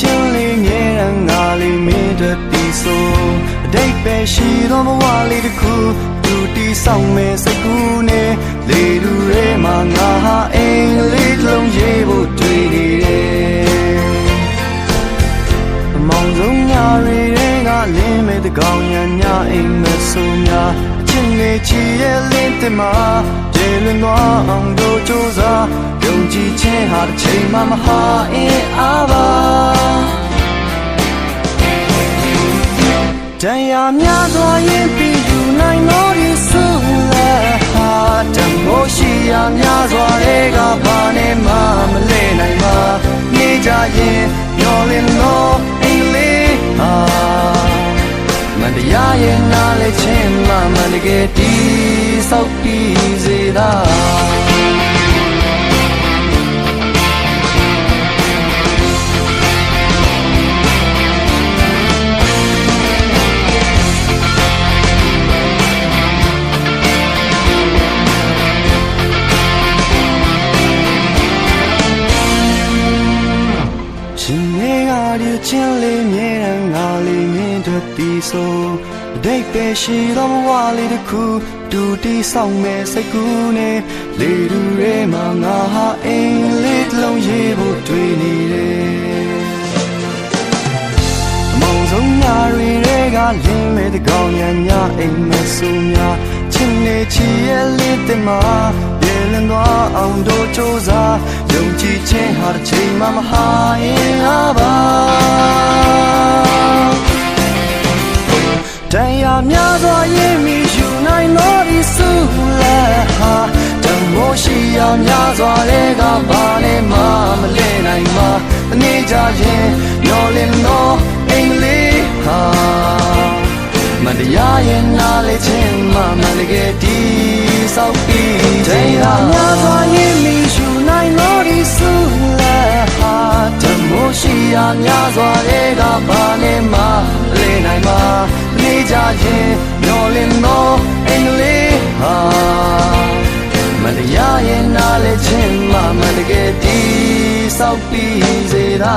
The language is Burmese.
ချင်းလေးငယ်ရန်ငါလေးမင်းတို့တီဆိုအတိတ်ပဲရှိသောဘဝလေးတစ်ခုသူတီဆောင်မဲ့စိတ်ကူးနဲ့လေလူရဲမှာငါဟာအိမ်လေးတစ်လုံးရေးဖို့တွေ့နေတယ်အမောင်ဆုံးညာရီတွေကလင်းမဲ့တကောင်ညာညာအိမ်မဆိုးများအချင်းနေချီရဲ့လင်းတင်မှာကျေလွန်သွားအောင်တို့ကြိုးစားယုံကြည်ခြင်းဟာတစ်ချိန်မှမဟာအင်း အားပါတရားများစွာရင်ပြီးယူနိုင်လို့ဒီဆုလက်ဟာတမိုးရှိရာများစွာတွေကဘာနဲ့မှမလဲနိုင်ပါနေကြရင်မျောလင်းလို့အင်္ဂလိပ်ဟာမန်တရားရဲ့နားလေချင်းမှမန်တကယ်တီးဆောက်ပြီးစေတာ ချင်းလေးမြဲတမ်းငါလေးမြင်တဲ့တီဆိုအတိတ်ပဲရှိသောဘဝလေးတစ်ခုတူတီဆောင်မဲ့စိတ်ကူးနဲ့လေတူရဲမှာငါဟာအိမ်လေးတစ်လုံးရေးဖို့တွေ့နေတယ်အမောင်ဆုံးညာရီတွေကလင်းမဲ့တကောင်ညာညာအိမ်မဆိုးများချင်းနေချီရဲ့လေးတင်မှာပြေလည်သွားအောင်တို့စူးစားယုံကြည်ခြင်းဟာတစ်ချိန်မှမဟာရင်အား စွာရင်မီယူနိုင်လို့ဒီစုလက်ဟာတမိုးရှိရာများစွာတွေကဘာနဲ့မှမလဲနိုင်မှာအနေကြရင်မျောလင်းတော့အင်္ဂလိပ်ဟာမတရားရဲ့နားလေချင်းမှမန်တကယ်တီးဆောက်ပြီးတရားများစွာရင်မီယူနိုင်လို့ဒီစုလက်ဟာတမိုးရှိရာများစွာတွေက နေကြရင်မျောလင်းတော့အင်္ဂလိပ်ဟာမန်တရားရဲ့နားလေချင်းမှမန်တကယ်တီးဆောက်ပြီးစေတာ